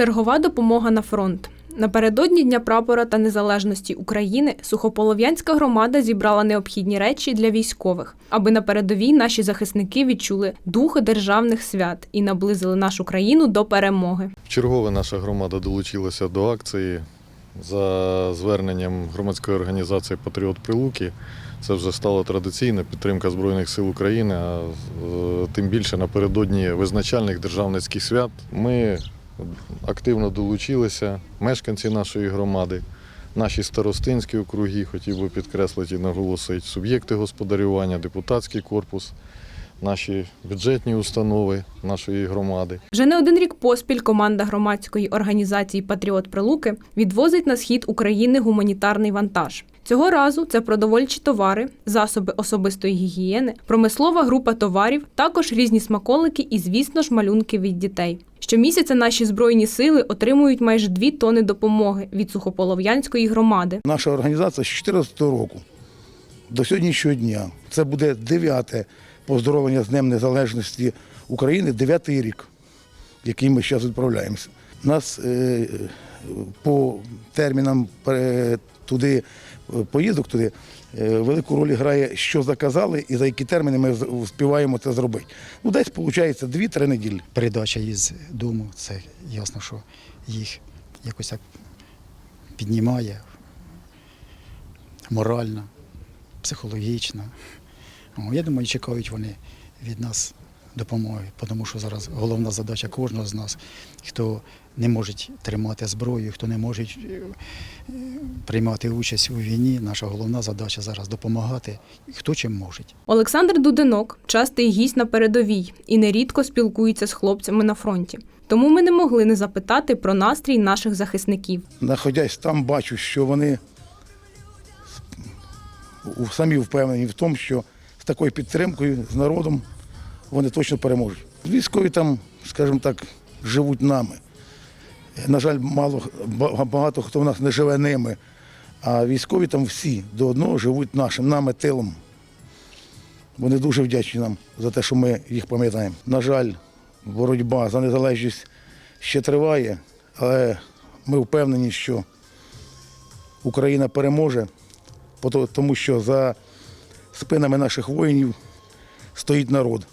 Чергова допомога на фронт. Напередодні Дня прапора та незалежності України Сухополов'янська громада зібрала необхідні речі для військових, аби на передовій наші захисники відчули дух державних свят і наблизили нашу країну до перемоги. Вчергове наша громада долучилася до акції за зверненням громадської організації Патріот Прилуки. Це вже стало традиційно підтримка Збройних сил України, а е, тим більше напередодні визначальних державницьких свят. Ми активно долучилися, мешканці нашої громади, наші старостинські округи, хотів би підкреслити і наголосити, суб'єкти господарювання, депутатський корпус, наші бюджетні установи нашої громади. Вже не один рік поспіль команда громадської організації Патріот Прилуки відвозить на схід України гуманітарний вантаж. Цього разу це продовольчі товари, засоби особистої гігієни, промислова група товарів, також різні смаколики і, звісно ж, малюнки від дітей. Щомісяця наші збройні сили отримують майже дві тони допомоги від сухополов'янської громади. Наша організація з 2014 року до сьогоднішнього дня. Це буде дев'яте поздоровлення з Днем Незалежності України, дев'ятий рік, який ми зараз відправляємося. Нас е, по термінам е, туди, е, поїздок туди, е, велику роль грає, що заказали і за які терміни ми встигаємо це зробити. Ну, десь виходить 2-3 неділі. передача із дому, це ясно, що їх якось так піднімає морально, психологічно. Я думаю, чекають вони від нас допомоги, тому що зараз головна задача кожного з нас, хто не може тримати зброю, хто не може е, приймати участь у війні. Наша головна задача зараз допомагати, хто чим може. Олександр Дудинок частий гість на передовій і нерідко спілкується з хлопцями на фронті. Тому ми не могли не запитати про настрій наших захисників. Находясь там, бачу, що вони самі впевнені в тому, що з такою підтримкою, з народом вони точно переможуть. Військові там, скажімо так, живуть нами. На жаль, мало багато хто в нас не живе ними, а військові там всі до одного живуть нашим, нами тилом. Вони дуже вдячні нам за те, що ми їх пам'ятаємо. На жаль, боротьба за незалежність ще триває, але ми впевнені, що Україна переможе, тому що за спинами наших воїнів стоїть народ.